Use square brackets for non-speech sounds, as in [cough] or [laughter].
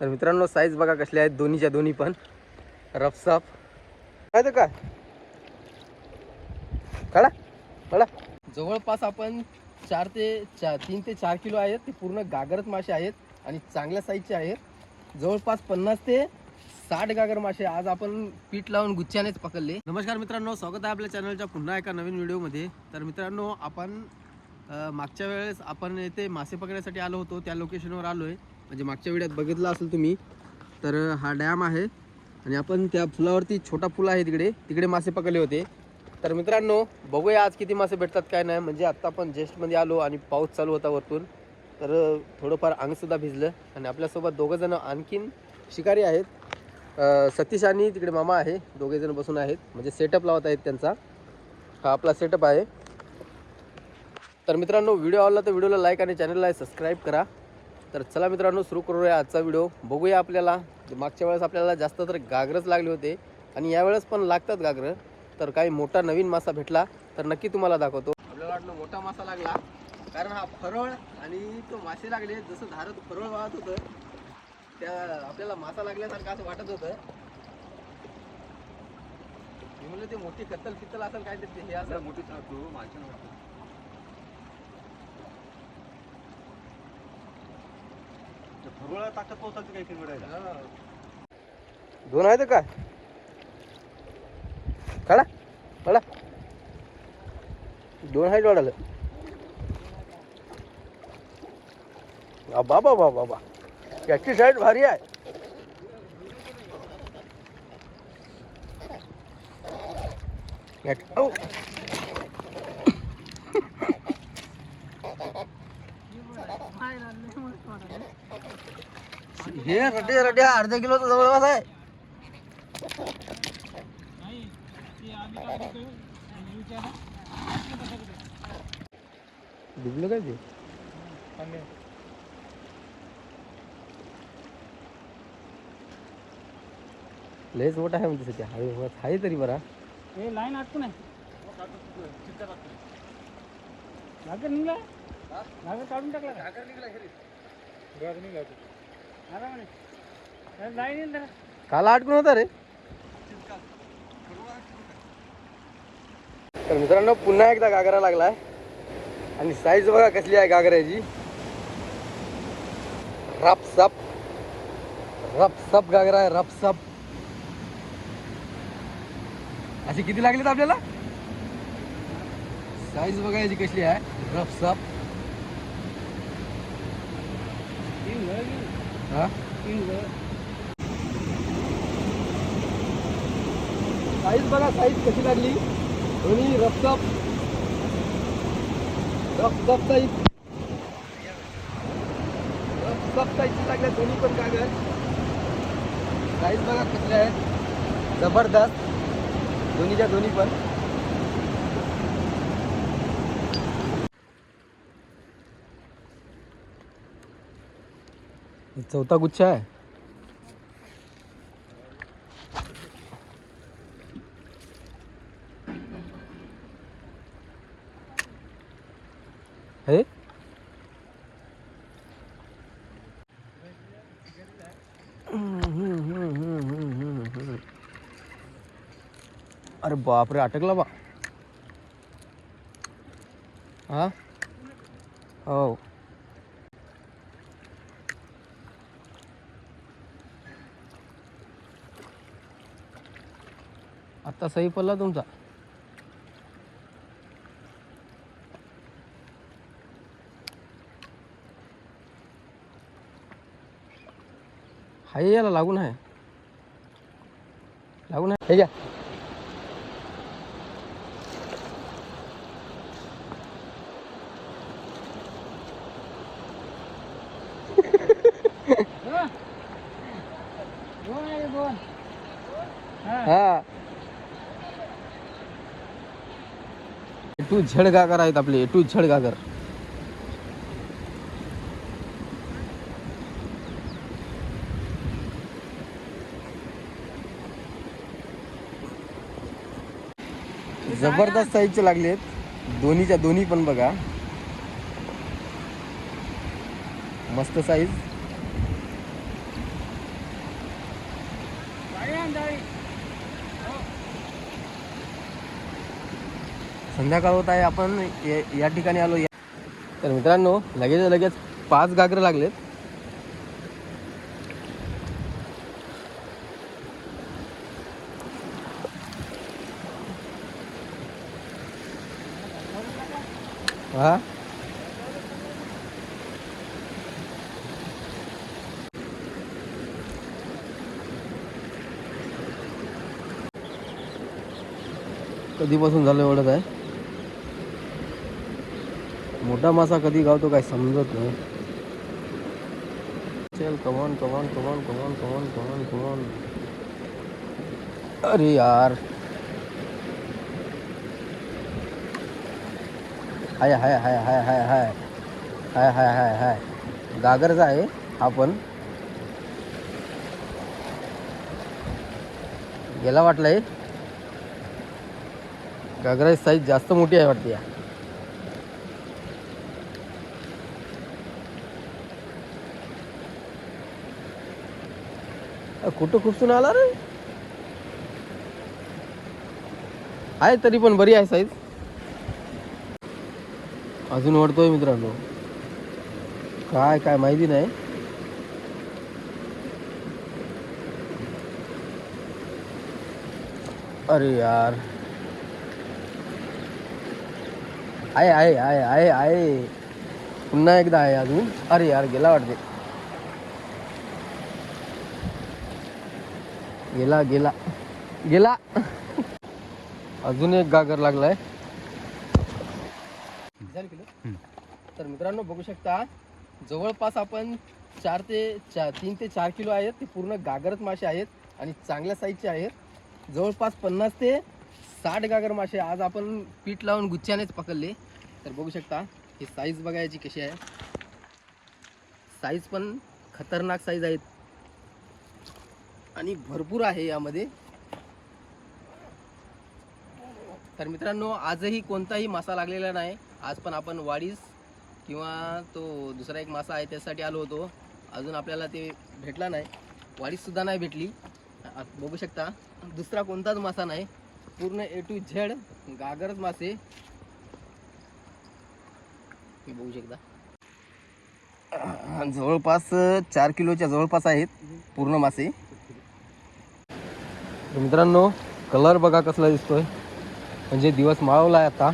तर मित्रांनो साईज बघा कसल्या आहेत. दोन्हीच्या दोन्ही पण. रफसाफ काय तर काय? काढा काढा. जवळपास आपण चार ते चार तीन ते चार किलो आहेत. ते पूर्ण गागरच मासे आहेत आणि चांगल्या साईजचे आहेत. जवळपास पन्नास ते साठ गागर मासे आज आपण पीठ लावून गुच्छानेच पकडले. नमस्कार मित्रांनो स्वागत आहे आपल्या चॅनलच्या पुन्हा एका नवीन व्हिडिओमध्ये तर मित्रांनो आपण मागच्या वेळेस आपण येथे मासे पकडण्यासाठी आलो होतो. त्या लोकेशनवर आलो आहे म्हणजे मागच्या व्हिडिओत बघितलं असेल तुम्ही तर हा डॅम आहे. आणि आपण त्या फुलावरती छोटा फुल आहे तिकडे. तिकडे मासे पकडले होते. तर मित्रांनो बघूया आज किती मासे भेटतात काय नाही. म्हणजे आत्ता आपण जेस्टमध्ये आलो आणि पाऊस चालू होता वरतून. तर थोडंफार अंगसुद्धा भिजलं. आणि आपल्यासोबत दोघंजणं आणखीन शिकारी आहेत. सतीश आणि तिकडे मामा आहे. दोघेजण बसून आहेत. म्हणजे सेटअप लावत आहेत त्यांचा. हा आपला सेटअप आहे. तर मित्रांनो व्हिडिओ आवडला तर व्हिडिओला लाईक आणि चॅनलला सबस्क्राईब करा. तर चला मित्रांनो सुरू करूया आजचा व्हिडिओ. बघूया आपल्याला मागच्या वेळेस आपल्याला जास्त तर गागरच लागले होते आणि यावेळेस पण लागतात गागरं तर काही मोठा नवीन मासा भेटला तर नक्की तुम्हाला दाखवतो. आपल्याला वाटलं मोठा मासा लागला कारण हा फरळ आणि तो मासे लागले जसं धारत फरळ वाहत होतं त्या आपल्याला मासा लागल्यासारखं असं वाटत होतं. मी म्हणलं ते मोठी कत्तल पित्तल असेल काय ते हे असं मोठी ताकद पोहोचायचं काही दोन आहेत का? काढा काढा. दोन आहेत वाढालं बाबा बाबा बाबा याची साईड भारी आहे. याची-. हे रटे अर्धा किलोचा जवळपास आहे डुबलं काय ते लयच मोठा आहे म्हणते सध्या आहे तरी बरा। हे लाईन अटकून आहे घागर निघला घागर काढून टाकला का? घागर निघला लाईन येईल जरा काला अडकून होता रे. तर मित्रांनो पुन्हा एकदा गागरा लागलाय. आणि साईज बघा कसली आहे गागऱ्याची रप सप. रप सप गागरा आहे रप सप. अशी किती लागलीत आपल्याला? साईज बघा याची कसली आहे. रफ सप तीन घळ गेली. हा? साईज बघा साईज कशी लागली? दोन्ही रफसप रफसप साईज. रफसप साईजची लागल्या दोन्ही पण कागद. साईज बघा कसल्या आहेत. जबरदस्त. दोन्हीच्या दोन्ही पण. चौथा गुच्छ आहे. हे? अरे बापरे अटकला बा. हा? हो. आता सही पडला तुमचा. हाय याला लागून आहे. लागून आहे. हे घ्या. [laughs] हा. हा टू झड गागर आहेत आपले टू झड गागर जबरदस्त साईजचे लागले आहेत दोन्हीच्या दोन्ही पण बघा. मस्त साईज संध्याकाळ होत आहे आपण या- ठिकाणी आलो. या तर मित्रांनो लगेच लगेच पाच गागर लागलेत. हा? कधीपासून झालं एवढंच आहे? मोठा मासा कधी गावतो काय समजत नाही. चल come on come on come on come on come on come on come on अरे यार. हाय हाय हाय हाय हाय हाय. हाय हाय हाय हाय. गागरचा आहे हा पण. गेला वाटलंय गागराची साईज जास्त मोठी आहे वाटते या. कुठं खुपसून आला रे? आहे तरी पण बरी आहे साईज. अजून वाढतोय मित्रांनो. काय काय माहिती नाही. अरे यार. आहे आहे आहे आहे आहे. पुन्हा एकदा आहे अजून. अरे यार गेला वाटते. गेला गेला. गेला. अजून एक गागर लागलाय. तर मित्रांनो बघू शकता जवळपास आपण चार ते चार तीन ते चार किलो आहेत. ते पूर्ण गागरच मासे आहेत आणि चांगल्या साईजचे आहेत. जवळपास पन्नास ते साठ गागर मासे आज आपण पीठ लावून गुच्छानेच पकडले. तर बघू शकता ही साईज बघायची कशी आहे. साईज पण खतरनाक साईज आहेत. आणि भरपूर आहे यामध्ये. तर मित्रांनो आजही कोणताही मासा लागलेला नाही. आज पण आपण वाडीस किंवा तो दुसरा एक मासा आहे त्यासाठी आलो होतो. अजून आपल्याला ते भेटला नाही. वाडीसुद्धा नाही भेटली. बघू शकता. दुसरा कोणताच मासा नाही. पूर्ण ए टू झेड गागरच मासे. हे बघू शकता. जवळपास चार किलोच्या जवळपास आहेत पूर्ण मासे. मित्रांनो कलर बघा कसला दिसतोय. म्हणजे दिवस माळवला आहे आता.